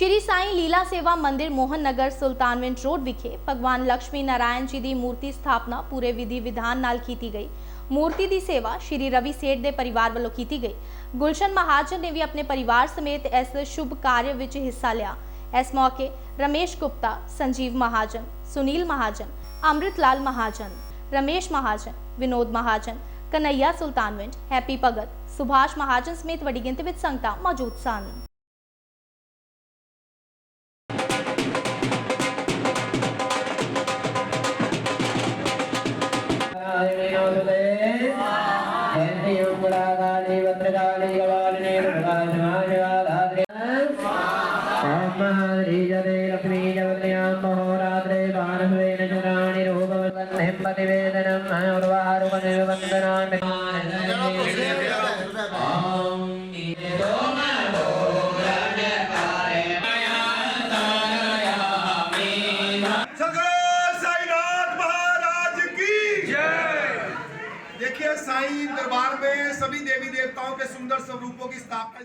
ਸ਼੍ਰੀ ਸਾਈਂ ਲੀਲਾ ਸੇਵਾ ਮੰਦਿਰ ਮੋਹਨ ਨਗਰ ਸੁਲਤਾਨਵਿੰਡ ਰੋਡ ਵਿਖੇ ਭਗਵਾਨ ਲక్ష్ਮੀ ਨਾਰਾਇਣ ਜੀ ਦੀ ਮੂਰਤੀ ਸਥਾਪਨਾ ਪੂਰੇ ਵਿਧੀ ਵਿਧਾਨ ਨਾਲ ਕੀਤੀ ਗਈ। ਮੂਰਤੀ ਦੀ ਸੇਵਾ ਸ਼੍ਰੀ ਰਵੀ ਸੇਠ ਦੇ ਪਰਿਵਾਰ ਵੱਲੋਂ ਕੀਤੀ ਗਈ। ਗੁਲਸ਼ਨ ਮਹਾਜਨ ਨੇ ਵੀ ਆਪਣੇ ਪਰਿਵਾਰ ਸਮੇਤ ਇਸ ਸ਼ੁਭ ਕਾਰਜ ਵਿੱਚ ਹਿੱਸਾ ਲਿਆ। ਇਸ ਮੌਕੇ ਰਮੇਸ਼ ਗੁਪਤਾ, ਸੰਜੀਵ ਮਹਾਜਨ, ਸੁਨੀਲ ਮਹਾਜਨ ਅੰਮ੍ਰਿਤ ਲਾਲ ਮਹਾਜਨ, ਰਮੇਸ਼ ਮਹਾਜਨ, ਵਿਨੋਦ ਮਹਾਜਨ, ਕਨਈਆ ਸੁਲਤਾਨਵਿੰਡ, ਹੈਪੀ ਭਗਤ, ਸੁਭਾਸ਼ ਮਹਾਜਨ ਸਮੇਤ ਵੱਡੀ ਗਿਣਤੀ ਵਿੱਚ ਸੰਗਤਾਂ ਮੌਜੂਦ ਸਨ। శ్రీమంగుళాకాళీ భద్రకాళీ కవాలిని ప్రకాశమాశివాధాత్రి మహాద్రీజతే లక్ష్మీజవన్యాం మహోరాత్రే భానువేన చురాణి రూపవన్హింపతివేదనం ఉర్వారుపనివందనాన్ని देखिए, साईं दरबार में सभी देवी देवताओं के सुंदर स्वरूपों की स्थापना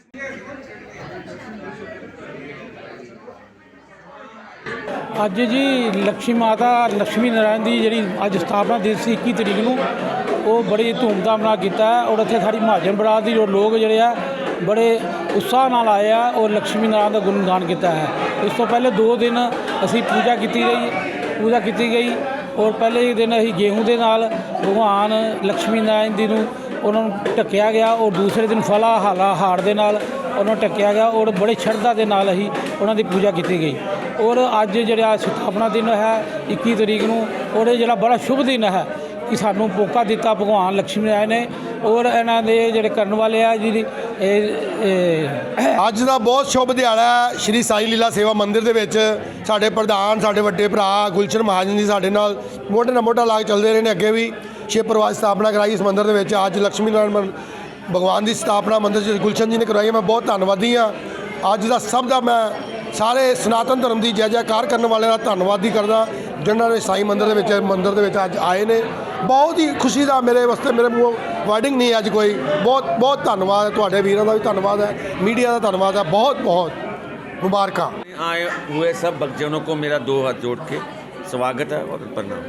ਅੱਜ ਜੀ ਲక్ష్ਮੀ ਮਾਤਾ ਲక్ష్ਮੀ ਨਾਰਾਇਣ ਦੀ ਜਿਹੜੀ ਅੱਜ ਸਥਾਪਨਾ ਦਿਵਸ ਸੀ 21 ਤਰੀਕ ਨੂੰ, ਉਹ ਬੜੀ ਧੂਮਧਾਮ ਨਾਲ ਕੀਤਾ ਔਰ ਇੱਥੇ ਸਾਡੀ ਮਹਾਜਨ ਬਰਾਦ ਦੀ ਜੋ ਲੋਕ ਜਿਹੜੇ ਆ, ਬੜੇ ਉਤਸ਼ਾਹ ਨਾਲ ਆਏ ਆ ਔਰ ਲక్ష్ਮੀ ਨਾਰਾਇਣ ਦਾ ਗੁਣਗਾਨ ਕੀਤਾ ਹੈ। ਇਸ ਤੋਂ ਪਹਿਲੇ 2 ਦਿਨ ਅਸੀਂ ਪੂਜਾ ਕੀਤੀ ਗਈ, ਪੂਜਾ ਕੀਤੀ ਗਈ ਔਰ ਪਹਿਲੇ ਹੀ ਦਿਨ ਅਸੀਂ ਗੇਹੂੰ ਦੇ ਨਾਲ ਭਗਵਾਨ ਲక్ష్ਮੀ ਨਾਰਾਇਣ ਜੀ ਨੂੰ ਉਹਨਾਂ ਨੂੰ ਟੱਕਿਆ ਗਿਆ ਔਰ ਦੂਸਰੇ ਦਿਨ ਫਲਾ ਹਾਲਾ ਹਾਰ ਦੇ ਨਾਲ ਉਹਨਾਂ ਨੂੰ ਟੱਕਿਆ ਗਿਆ ਔਰ ਬੜੇ ਸ਼ਰਧਾ ਦੇ ਨਾਲ ਅਸੀਂ ਉਹਨਾਂ ਦੀ ਪੂਜਾ ਕੀਤੀ ਗਈ। ਔਰ ਅੱਜ ਜਿਹੜਾ ਸਥਾਪਨਾ ਦਿਨ ਹੈ 21 ਤਰੀਕ ਨੂੰ, ਔਰ ਇਹ ਜਿਹੜਾ ਬੜਾ ਸ਼ੁਭ ਦਿਨ ਹੈ ਕਿ ਸਾਨੂੰ ਮੌਕਾ ਦਿੱਤਾ ਭਗਵਾਨ ਲక్ష్ਮੀ ਨਾਰਾਇਣ ਨੇ ਔਰ ਇਹਨਾਂ ਦੇ ਜਿਹੜੇ ਕਰਨ ਵਾਲੇ ਆ ਜੀ ਇਹ ਅੱਜ ਦਾ ਬਹੁਤ ਸ਼ੁਭ ਦਿਹਾੜਾ ਹੈ। ਸ਼੍ਰੀ ਸਾਈ ਲੀਲਾ ਸੇਵਾ ਮੰਦਿਰ ਦੇ ਵਿੱਚ ਸਾਡੇ ਪ੍ਰਧਾਨ, ਸਾਡੇ ਵੱਡੇ ਭਰਾ ਗੁਲਸ਼ਨ ਮਹਾਜਨ ਜੀ ਸਾਡੇ ਨਾਲ ਮੋਢੇ ਨਾਲ ਮੋਢਾ ਲਾ ਕੇ ਚੱਲਦੇ ਰਹੇ ਨੇ ਅੱਗੇ ਵੀ। ਛੇ ਪਰਿਵਾਰ ਦੀ ਸਥਾਪਨਾ ਕਰਾਈ ਇਸ ਮੰਦਿਰ ਦੇ ਵਿੱਚ। ਅੱਜ ਲక్ష్ਮੀ ਨਾਰਾਇਣ ਭਗਵਾਨ ਦੀ ਸਥਾਪਨਾ ਮੰਦਿਰ ਚ ਗੁਲਸ਼ਨ ਜੀ ਨੇ ਕਰਵਾਈ ਮੈਂ ਬਹੁਤ ਧੰਨਵਾਦੀ ਹਾਂ। ਅੱਜ ਦਾ ਸਭ ਦਾ ਮੈਂ ਸਾਰੇ ਸਨਾਤਨ ਧਰਮ ਦੀ ਜੈ ਜੈਕਾਰ ਕਰਨ ਵਾਲਿਆਂ ਦਾ ਧੰਨਵਾਦੀ ਕਰਦਾ। ਜਿਨ੍ਹਾਂ ਨੇ ਸਾਈ ਮੰਦਿਰ ਦੇ ਵਿੱਚ, ਮੰਦਿਰ ਦੇ ਵਿੱਚ ਅੱਜ ਆਏ ਨੇ। ਬਹੁਤ ਹੀ ਖੁਸ਼ੀ ਦਾ ਮੇਰੇ ਵਾਸਤੇ, ਮੇਰੇ ਮੂੰਹ ਵਰਡਿੰਗ ਨਹੀਂ ਅੱਜ ਕੋਈ ਬਹੁਤ ਬਹੁਤ ਧੰਨਵਾਦ ਹੈ ਤੁਹਾਡੇ ਵੀਰਾਂ ਦਾ ਵੀ ਧੰਨਵਾਦ ਹੈ ਮੀਡੀਆ ਦਾ ਧੰਨਵਾਦ ਹੈ ਬਹੁਤ ਬਹੁਤ ਮੁਬਾਰਕਾਂ आए हुए सब भक्तजनों को मेरा दो हाथ जोड़ के स्वागत है और प्रणाम